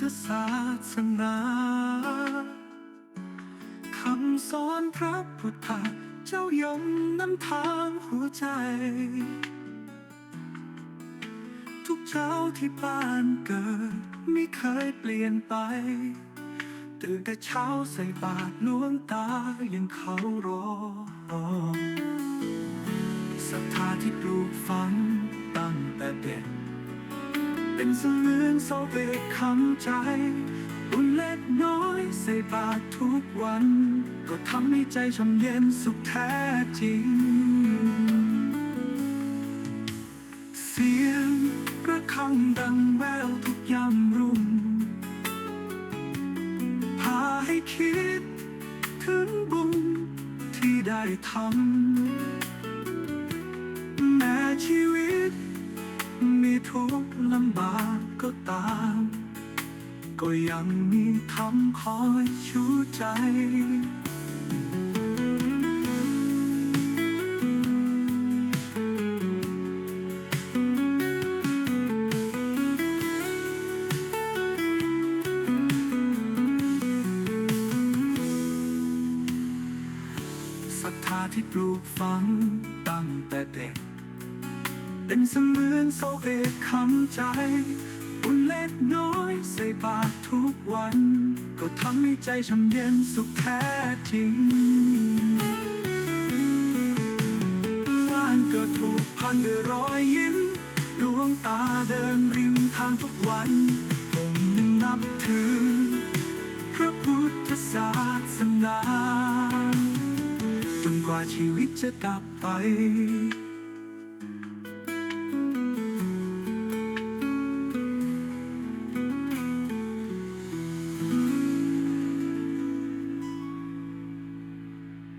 ธศาสนาคำสอนพระพุทธเจ้ายมนำทางหัวใจ ทุกเช้าที่บ้านเกิดไม่เคยเปลี่ยนไป ตื่นแต่เช้าใส่บาตรลวงตายังเขารอศรัทธาที่ปลูกฝังตั้งแต่เด็ก เป็นเสมือนโซเบกคำใจบุญเล็กน้อยใส่บาตรทุกวัน ก็ทำให้ใจช่ำเย็นสุขแท้จริง เสียงระฆังดังแววทุกยามรุ่ง พาให้คิดถึงบุญที่ได้ทำ ก็ตาม ก็ยังมีคำคอยชูใจศรัทธาที่ปลูกฝังตั้งแต่เด็ก เป็นเสมือนโซเอกคำใจ น้อยใส่บาตรทุกวัน ก็ทำให้ใจช่ำเย็นสุขแท้จริงบ้านก็ถูกพันด้วยรอยยิ้มดวงตาเดินริมทางทุกวัน ผมยังนับถือ พระพุทธศาสนาจนกว่าชีวิตจะดับไป